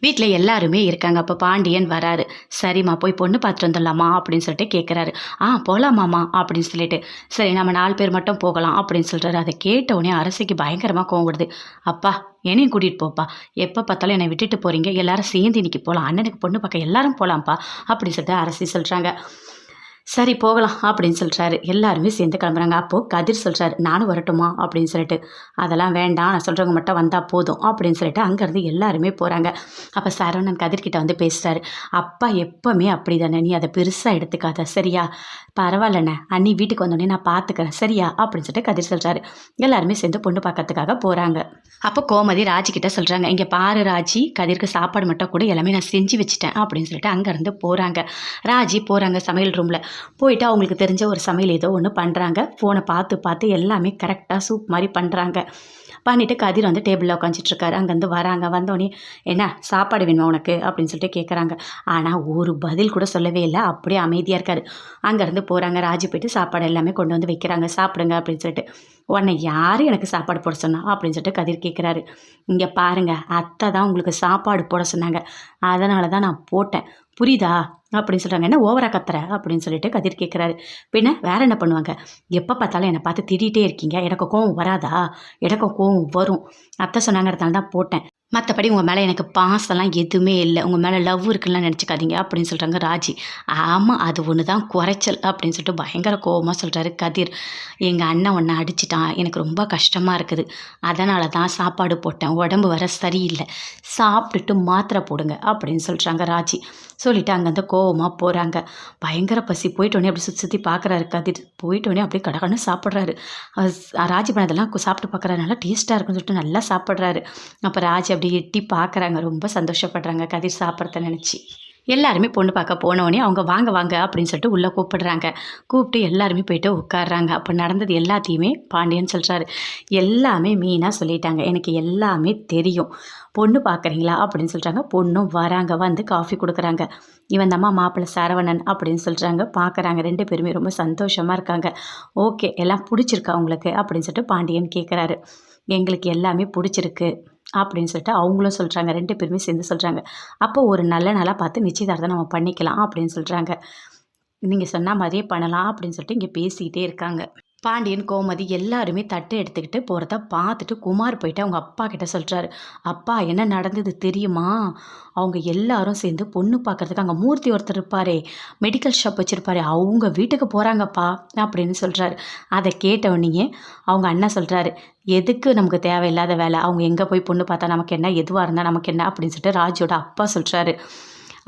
வீட்டில் எல்லாருமே இருக்காங்க. அப்போ பாண்டியன் வராரு. சரிம்மா போய் பொண்ணு பார்த்துட்டு வந்துடலாமா? அப்படின்னு சொல்லிட்டு கேட்குறாரு ஆ போகலாமாம்மா அப்படின்னு சொல்லிட்டு. சரி நம்ம நாலு பேர் மட்டும் போகலாம் அப்படின்னு சொல்கிறாரு அதை கேட்ட உடனே அரசிக்கு பயங்கரமாக கோவம் வருது. அப்பா என்னையும் கூட்டிகிட்டு போப்பா. எப்போ பார்த்தாலும் என்னை விட்டுட்டு போகிறீங்க எல்லாரும் சேர்ந்து இன்னைக்கு போகலாம் அண்ணனுக்கு பொண்ணு பார்க்க எல்லாரும் போகலாம்ப்பா அப்படின்னு சொல்லிட்டு அரசி சொல்கிறாங்க சரி போகலாம் அப்படின்னு சொல்கிறாரு எல்லாருமே சேர்ந்து கிளம்புறாங்க. அப்போது கதிர் சொல்கிறாரு நானும் வரட்டுமா? அப்படின்னு சொல்லிட்டு. அதெல்லாம் வேண்டாம். நான் சொல்கிறவங்க மட்டும் வந்தால் போதும். அப்படின்னு சொல்லிட்டு அங்கேருந்து எல்லாருமே போகிறாங்க அப்போ சரவணன் கதிர்கிட்ட வந்து பேசுகிறாரு அப்பா எப்போவுமே அப்படி தானே நீ அதை பெருசாக எடுத்துக்காத. சரியா? பரவாயில்லண்ணே. அண்ணி வீட்டுக்கு வந்தோடனே நான் பார்த்துக்கிறேன் சரியா? அப்படின்னு சொல்லிட்டு கதிர் சொல்கிறாரு எல்லாருமே சேர்ந்து பொண்ணு பார்க்கறதுக்காக போகிறாங்க அப்போ கோமதி ராஜி கிட்ட சொல்கிறாங்க இங்கே பாரு ராஜி கதிர்க்கு சாப்பாடு மட்டும் கூட. எல்லாமே நான் செஞ்சு வச்சுட்டேன். அப்படின்னு சொல்லிட்டு அங்கேருந்து போகிறாங்க ராஜி போகிறாங்க சமையல் ரூமில் போயிட்டு அவங்களுக்கு தெரிஞ்ச ஒரு சமையல் ஏதோ ஒன்று பண்ணுறாங்க ஃபோனை பார்த்து பார்த்து எல்லாமே கரெக்டாக சூப் மாதிரி பண்ணுறாங்க பண்ணிவிட்டு கதிர் வந்து டேபிளில் உட்காந்துட்ருக்காரு அங்கேருந்து வராங்க. வந்தோடனே என்ன சாப்பாடு வேணுமா உனக்கு? அப்படின்னு சொல்லிட்டு கேட்குறாங்க ஆனால் ஒரு பதில் கூட சொல்லவே இல்லை. அப்படியே அமைதியாக இருக்காரு. அங்கேருந்து போகிறாங்க ராஜி போயிட்டு சாப்பாடு எல்லாமே கொண்டு வந்து வைக்கிறாங்க. சாப்பிடுங்க அப்படின்னு சொல்லிட்டு உன்னை யார் எனக்கு சாப்பாடு போட சொன்னா? அப்படின்னு சொல்லிட்டு கதிர் கேட்குறாரு இங்கே பாருங்க அத்தை தான் உங்களுக்கு சாப்பாடு போட சொன்னாங்க. அதனால தான் நான் போட்டேன். புரியுதா? அப்படின்னு சொல்கிறாங்க என்ன ஓவரா கத்துற? அப்படின்னு சொல்லிட்டு கதிர் கேட்குறாரு பின்ன வேற என்ன பண்ணுவாங்க? எப்போ பார்த்தாலும் என்னை பார்த்து திட்டிகிட்டே இருக்கீங்க. எனக்கு கோவம் வராதா? எனக்கு கோவம் வரும். அத்தை சொன்னாங்கிறதால தான் போட்டேன். மற்றபடி உங்கள் மேலே எனக்கு பாசம்லாம் எதுவுமே இல்லை. உங்கள் மேலே லவ் இருக்குன்னு நினச்சிக்காதீங்க அப்படின்னு சொல்கிறாங்க ராஜி. ஆமாம் அது ஒன்று தான் குறைச்சல் அப்படின்னு சொல்லிட்டு பயங்கர கோவமாக சொல்கிறாரு கதிர். எங்கள் அண்ணன் ஒன்று அடிச்சிட்டான். எனக்கு ரொம்ப கஷ்டமாக இருக்குது. அதனால தான் சாப்பாடு போட்டேன். உடம்பு வர சரியில்லை. சாப்பிட்டுட்டு மாத்திரை போடுங்க அப்படின்னு சொல்கிறாங்க ராஜி. சொல்லிவிட்டு அங்கேருந்து கோவமாக போகிறாங்க பயங்கர பசி. போயிட்டோடனே அப்படி சுற்றி சுற்றி பார்க்குறாரு கதிர். போயிட்டோடனே அப்படியே கடகடன்னு சாப்பிட்றாரு. ராஜி பண்ணதெல்லாம் சாப்பிட்டு பார்க்குறாரு நல்லா டேஸ்ட்டாக இருக்குன்னு சொல்லிட்டு நல்லா சாப்பிட்றாரு. அப்போ ராஜி அப்படி எட்டி பார்க்குறாங்க. ரொம்ப சந்தோஷப்படுறாங்க. கதிர் சாப்பிட்றத நினச்சி. எல்லாருமே பொண்ணு பார்க்க போனோடனே அவங்க வாங்க வாங்க அப்படின்னு சொல்லிட்டு உள்ளே கூப்பிடுறாங்க. கூப்பிட்டு எல்லாருமே போயிட்டு உட்காடுறாங்க அப்போ நடந்தது எல்லாத்தையுமே பாண்டியன் சொல்கிறாரு எல்லாமே மீனாக சொல்லிட்டாங்க. எனக்கு எல்லாமே தெரியும். பொண்ணு பார்க்குறீங்களா? அப்படின்னு சொல்கிறாங்க பொண்ணும் வராங்க. வந்து காஃபி கொடுக்குறாங்க. இவன் தம்மா மாப்பிள்ளை சரவணன் அப்படின்னு சொல்கிறாங்க பார்க்குறாங்க. ரெண்டு பேருமே ரொம்ப சந்தோஷமாக இருக்காங்க. ஓகே எல்லாம் பிடிச்சிருக்கா உங்களுக்கு? அப்படின்னு சொல்லிட்டு பாண்டியன் கேட்குறாரு எங்களுக்கு எல்லாமே பிடிச்சிருக்கு. அப்படின்னு சொல்லிட்டு அவங்களும் சொல்கிறாங்க ரெண்டு பேருமே சேர்ந்து சொல்கிறாங்க அப்போ ஒரு நல்ல நாளாக பார்த்து நிச்சயதார்த்தம் நம்ம பண்ணிக்கலாம் அப்படின்னு சொல்கிறாங்க நீங்கள் சொன்ன மாதிரியே பண்ணலாம் அப்படின்னு சொல்லிட்டு இங்கே பேசிக்கிட்டே இருக்காங்க. பாண்டியன் கோமதி எல்லாருமே தட்டை எடுத்துக்கிட்டு போகிறத பார்த்துட்டு குமார் போயிட்டு அவங்க அப்பா கிட்ட சொல்கிறாரு அப்பா என்ன நடந்தது தெரியுமா? அவங்க எல்லாரும் சேர்ந்து பொண்ணு பார்க்கறதுக்கு அங்கே மூர்த்தி ஒருத்தர் இருப்பாரே மெடிக்கல் ஷாப் வச்சுருப்பாரு அவங்க வீட்டுக்கு போகிறாங்கப்பா அப்படின்னு சொல்கிறாரு அதை கேட்ட அவங்க அண்ணன் சொல்கிறாரு எதுக்கு நமக்கு தேவையில்லாத வேலை? அவங்க எங்கே போய் பொண்ணு பார்த்தா நமக்கு என்ன? எதுவாக இருந்தால் நமக்கு என்ன? அப்படின்னு சொல்லிட்டு ராஜோட அப்பா சொல்கிறாரு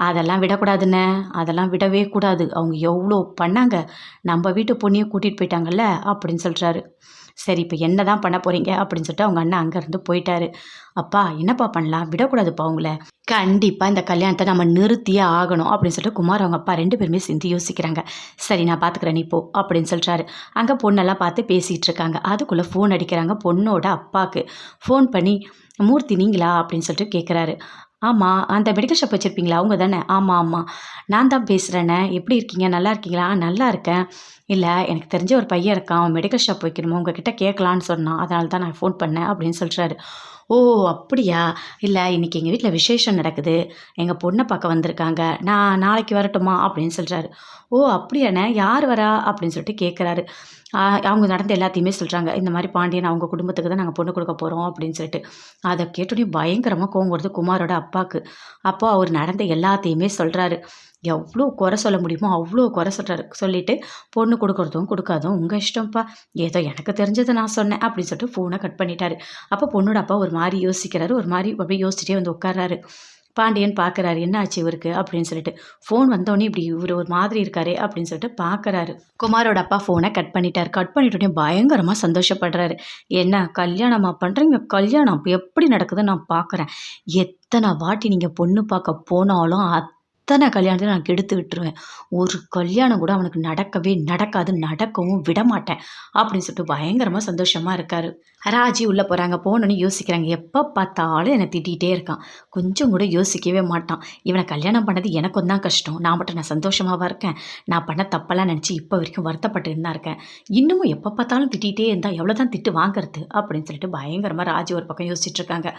அதெல்லாம் விடக்கூடாதுண்ணே. அதெல்லாம் விடவே கூடாது. அவங்க எவ்வளோ பண்ணாங்க? நம்ம வீட்டு பொண்ணையும் கூட்டிகிட்டு போயிட்டாங்கல்ல? அப்படின்னு சொல்கிறாரு சரி இப்போ என்ன தான் பண்ண போகிறீங்க அப்படின்னு சொல்லிட்டு அவங்க அண்ணன் அங்கேருந்து போயிட்டாரு. அப்பா என்னப்பா பண்ணலாம்? விடக்கூடாதுப்பா அவங்கள. கண்டிப்பாக இந்த கல்யாணத்தை நம்ம நிறுத்தியே ஆகணும் அப்படின்னு சொல்லிட்டு குமார் அவங்க அப்பா ரெண்டு பேருமே சேர்ந்து யோசிக்கிறாங்க. சரி நான் பார்த்துக்கிறேன் நீ போ அப்படின்னு சொல்கிறாரு அங்கே பொண்ணெல்லாம் பார்த்து பேசிகிட்டு இருக்காங்க. அதுக்குள்ளே ஃபோன் அடிக்கிறாங்க பொண்ணோட அப்பாவுக்கு ஃபோன் பண்ணி மூர்த்தி நீங்களா? அப்படின்னு சொல்லிட்டு கேட்குறாரு ஆமாம் அந்த மெடிக்கல் ஷாப் வச்சுருப்பீங்களா? அவங்க தானே. ஆமாம் ஆமாம் நான் தான் பேசுகிறேண்ணே எப்படி இருக்கீங்க? நல்லா இருக்கீங்களா? நல்லா இருக்கேன். இல்லை எனக்கு தெரிஞ்ச ஒரு பையன் இருக்கான். அவன் மெடிக்கல் ஷாப் வைக்கணுமோ? உங்ககிட்ட கேட்கலான்னு சொன்னான். அதனால தான் நான் ஃபோன் பண்ணேன் அப்படின்னு சொல்கிறாரு ஓ அப்படியா? இல்லை இன்றைக்கி எங்கள் வீட்டில் விசேஷம் நடக்குது. எங்கள் பொண்ணை பார்க்க வந்திருக்காங்க. நான் நாளைக்கு வரட்டுமா? அப்படின்னு சொல்கிறாரு ஓ அப்படியாண்ணே. யார் வரா? அப்படின்னு சொல்லிட்டு கேட்குறாரு அவங்க நடந்த எல்லாத்தையுமே சொல்கிறாங்க இந்த மாதிரி பாண்டியன் அவங்க குடும்பத்துக்கு தான் நாங்கள் பொண்ணு கொடுக்க போகிறோம் அப்படின்னு சொல்லிட்டு. அதை கேட்டோடனே பயங்கரமாக கோவம் வருது குமாரோட அப்பாவுக்கு. அப்போ அவர் நடந்த எல்லாத்தையுமே சொல்கிறாரு எவ்வளோ குறை சொல்ல முடியுமோ அவ்வளோ குறை சொல்கிறாரு சொல்லிட்டு பொண்ணு கொடுக்குறதும் கொடுக்காதும் உங்கள் இஷ்டம்ப்பா. ஏதோ எனக்கு தெரிஞ்சதை நான் சொன்னேன் அப்படின்னு சொல்லிட்டு ஃபோனை கட் பண்ணிட்டாரு. அப்போ பொண்ணோட அப்பா ஒரு மாதிரி யோசிக்கிறாரு ஒரு மாதிரி அப்படியே யோசிச்சுட்டே வந்து உட்காராரு பாண்டியன் பார்க்குறாரு என்ன ஆச்சு இவருக்கு? அப்படின்னு சொல்லிட்டு. ஃபோன் வந்தோடனே இப்படி இவர் ஒரு மாதிரி இருக்காரு அப்படின்னு சொல்லிட்டு பார்க்குறாரு குமாரோட அப்பா ஃபோனை கட் பண்ணிட்டார். கட் பண்ணிட்டோடனே பயங்கரமாக சந்தோஷப்படுறாரு. என்ன கல்யாணமா பண்ணுறீங்க கல்யாணம் எப்படி நடக்குதுன்னு நான் பார்க்குறேன் எத்தனை வாட்டி நீங்கள் பொண்ணு பார்க்க போனாலும் அத்தனை கல்யாணத்தையும் நான் கெடுத்து விட்டுருவேன். ஒரு கல்யாணம் கூட அவனுக்கு நடக்கவே நடக்காது நடக்கவும் விட மாட்டேன் அப்படின்னு சொல்லிட்டு பயங்கரமாக சந்தோஷமாக இருக்காரு. ராஜி உள்ளே போகிறாங்க போகணுன்னு யோசிக்கிறாங்க எப்போ பார்த்தாலும் என்னை திட்டிகிட்டே இருக்கான். கொஞ்சம் கூட யோசிக்கவே மாட்டான். இவனை கல்யாணம் பண்ணது எனக்கும் தான் கஷ்டம். நான் மட்டும் நான் சந்தோஷமாகவா இருக்கேன்? நான் பண்ண தப்பெல்லாம் நினச்சி இப்போ வரைக்கும் வருத்தப்பட்டு தான் இருக்கேன். இன்னமும் எப்போ பார்த்தாலும் திட்டிகிட்டே இருந்தால் எவ்வளோ தான் திட்டு வாங்குறது அப்படின்னு சொல்லிட்டு பயங்கரமாக ராஜி ஒரு பக்கம் யோசிச்சுட்டு இருக்காங்க.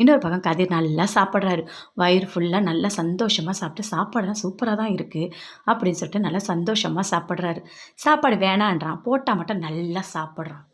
இன்னொரு பக்கம் கதிர் நல்லா சாப்பிட்றாரு. வயிறு ஃபுல்லாக நல்லா சந்தோஷமாக சாப்பிட்டு சாப்பாடுலாம் சூப்பராக தான் இருக்குது அப்படின்னு சொல்லிட்டு நல்லா சந்தோஷமாக சாப்பிட்றாரு. சாப்பாடு வேணான்றான். போட்டால் மட்டும் நல்லா சாப்பிட்றான்.